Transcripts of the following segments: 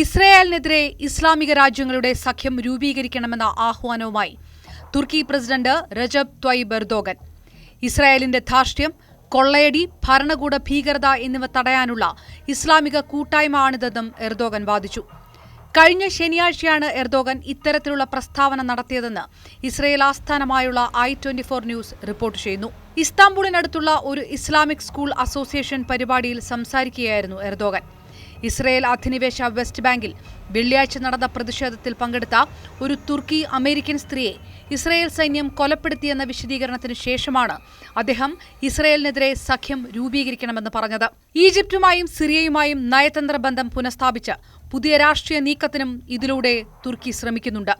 ഇസ്രയേലിനെതിരെ ഇസ്ലാമിക രാജ്യങ്ങളുടെ സഖ്യം രൂപീകരിക്കണമെന്ന ആഹ്വാനവുമായി തുർക്കി പ്രസിഡന്റ് റജബ് ത്വയ് എർദോഗൻ. ഇസ്രായേലിന്റെ ധാർഷ്ട്യം കൊള്ളയടി ഭരണകൂട ഭീകരത എന്നിവ തടയാനുള്ള ഇസ്ലാമിക കൂട്ടായ്മ ആണിതെന്നും എർദോഗൻ വാദിച്ചു. കഴിഞ്ഞ ശനിയാഴ്ചയാണ് എർദോഗൻ ഇത്തരത്തിലുള്ള പ്രസ്താവന നടത്തിയതെന്ന് ഇസ്രയേൽ ആസ്ഥാനമായുള്ള I twenty four news report ചെയ്യുന്നു. ഇസ്താംബൂളിനടുത്തുള്ള ഒരു ഇസ്ലാമിക് സ്കൂൾ അസോസിയേഷൻ പരിപാടിയിൽ സംസാരിക്കുകയായിരുന്നു എർദോഗൻ. ഇസ്രയേൽ അധിനിവേശ വെസ്റ്റ് ബാങ്കിൽ വെള്ളിയാഴ്ച നടന്ന പ്രതിഷേധത്തിൽ പങ്കെടുത്ത ഒരു തുർക്കി അമേരിക്കൻ സ്ത്രീയെ ഇസ്രയേൽ സൈന്യം കൊലപ്പെടുത്തിയെന്ന വിശദീകരണത്തിന് ശേഷമാണ് അദ്ദേഹം ഇസ്രയേലിനെതിരെ സഖ്യം രൂപീകരിക്കണമെന്ന് പറഞ്ഞത്. ഈജിപ്തുമായും സിറിയയുമായും നയതന്ത്ര ബന്ധം പുനഃസ്ഥാപിച്ച് പുതിയ രാഷ്ട്രീയ നീക്കത്തിനും ഇതിലൂടെ തുർക്കി ശ്രമിക്കുന്നുണ്ട്.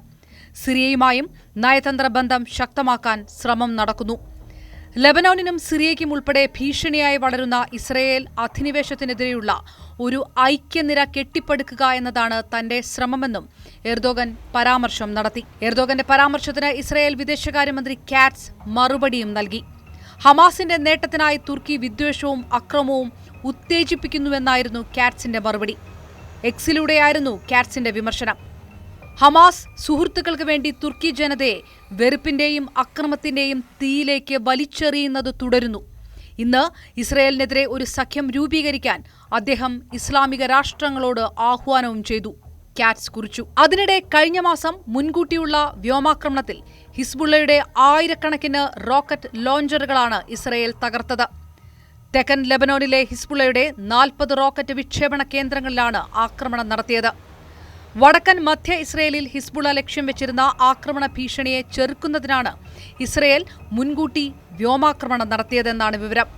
സിറിയയുമായും നയതന്ത്ര ബന്ധം ശക്തമാക്കാൻ ശ്രമം നടക്കുന്നു. ലബനോനിനും സിറിയയ്ക്കും ഉൾപ്പെടെ ഭീഷണിയായി വളരുന്ന ഇസ്രയേൽ അധിനിവേശത്തിനെതിരെയുള്ള ഒരു ഐക്യനിര കെട്ടിപ്പടുക്കുക എന്നതാണ് തന്റെ ശ്രമമെന്നും എർദോഗൻ പരാമർശം നടത്തി. എർദോഗന്റെ പരാമർശത്തിന് ഇസ്രയേൽ വിദേശകാര്യമന്ത്രി കാറ്റ്സ് മറുപടിയും നൽകി. ഹമാസിന്റെ നേട്ടത്തിനായി തുർക്കി വിദ്വേഷവും അക്രമവും ഉത്തേജിപ്പിക്കുന്നുവെന്നായിരുന്നു കാറ്റ്സിന്റെ മറുപടി. എക്സിലൂടെയായിരുന്നു കാറ്റ്സിന്റെ വിമർശനം. ഹമാസ് സുഹൃത്തുക്കൾക്ക് വേണ്ടി തുർക്കി ജനതയെ വെറുപ്പിന്റെയും അക്രമത്തിന്റെയും തീയിലേക്ക് വലിച്ചെറിയുന്നത് തുടരുന്നു. ഇന്ന് ഇസ്രയേലിനെതിരെ ഒരു സഖ്യം രൂപീകരിക്കാൻ അദ്ദേഹം ഇസ്ലാമിക രാഷ്ട്രങ്ങളോട് ആഹ്വാനവും ചെയ്തു. കാറ്റ്സ് കുറിച്ചു. അതിനിടെ കഴിഞ്ഞ മാസം മുൻകൂട്ടിയുള്ള വ്യോമാക്രമണത്തിൽ ഹിസ്ബുള്ളയുടെ ആയിരക്കണക്കിന് റോക്കറ്റ് ലോഞ്ചറുകളാണ് ഇസ്രയേൽ തകർത്തത്. തെക്കൻ ലെബനോണിലെ ഹിസ്ബുള്ളയുടെ നാൽപ്പത് റോക്കറ്റ് വിക്ഷേപണ കേന്ദ്രങ്ങളിലാണ് ആക്രമണം നടത്തിയത്. വടക്കൻ മധ്യ ഇസ്രയേലിൽ ഹിസ്ബുള ലക്ഷ്യം വെച്ചിരുന്ന ആക്രമണ ഭീഷണിയെ ചെറുക്കുന്നതിനാണ് ഇസ്രയേൽ മുൻകൂട്ടി വ്യോമാക്രമണം നടത്തിയതെന്നാണ് വിവരം.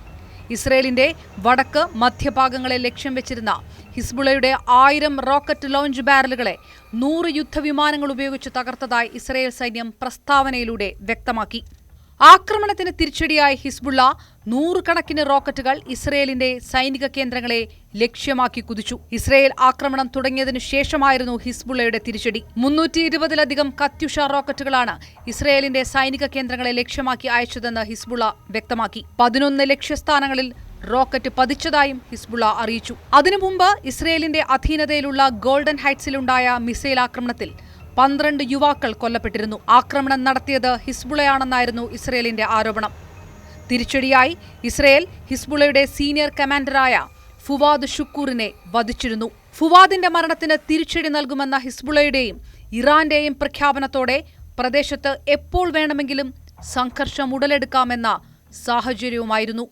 ഇസ്രയേലിന്റെ വടക്ക് മധ്യഭാഗങ്ങളെ ലക്ഷ്യം വെച്ചിരുന്ന ഹിസ്ബുളയുടെ ആയിരം റോക്കറ്റ് ലോഞ്ച് ബാരലുകളെ നൂറ് യുദ്ധവിമാനങ്ങൾ ഉപയോഗിച്ച് തകർത്തതായി ഇസ്രയേൽ സൈന്യം പ്രസ്താവനയിലൂടെ വ്യക്തമാക്കി. ആക്രമണത്തിന് തിരിച്ചടിയായി ഹിസ്ബുള്ള നൂറുകണക്കിന് റോക്കറ്റുകൾ ഇസ്രയേലിന്റെ സൈനിക കേന്ദ്രങ്ങളെ ലക്ഷ്യമാക്കി കുതിച്ചു. ഇസ്രയേൽ ആക്രമണം തുടങ്ങിയതിനു ശേഷമായിരുന്നു ഹിസ്ബുള്ളയുടെ തിരിച്ചടി. മുന്നൂറ്റി ഇരുപതിലധികം കത്യുഷ റോക്കറ്റുകളാണ് ഇസ്രയേലിന്റെ സൈനിക കേന്ദ്രങ്ങളെ ലക്ഷ്യമാക്കി അയച്ചതെന്ന് ഹിസ്ബുള്ള വ്യക്തമാക്കി. പതിനൊന്ന് ലക്ഷ്യസ്ഥാനങ്ങളിൽ റോക്കറ്റ് പതിച്ചതായും ഹിസ്ബുള്ള അറിയിച്ചു. അതിനു മുമ്പ് ഇസ്രയേലിന്റെ അധീനതയിലുള്ള ഗോൾഡൻ ഹൈറ്റ്സിലുണ്ടായ മിസൈൽ ആക്രമണത്തിൽ പന്ത്രണ്ട് യുവാക്കൾ കൊല്ലപ്പെട്ടിരുന്നു. ആക്രമണം നടത്തിയത് ഹിസ്ബുളയാണെന്നായിരുന്നു ഇസ്രയേലിന്റെ ആരോപണം. തിരിച്ചടിയായി ഇസ്രയേൽ ഹിസ്ബുളയുടെ സീനിയർ കമാൻഡറായ ഫുവാദ് ഷുക്കൂറിനെ വധിച്ചിരുന്നു. ഫുവാദിന്റെ മരണത്തിന് തിരിച്ചടി നൽകുമെന്ന ഹിസ്ബുളയുടെയും ഇറാന്റെയും പ്രഖ്യാപനത്തോടെ പ്രദേശത്ത് എപ്പോൾ വേണമെങ്കിലും സംഘർഷം ഉടലെടുക്കാമെന്ന സാഹചര്യവുമായിരുന്നു.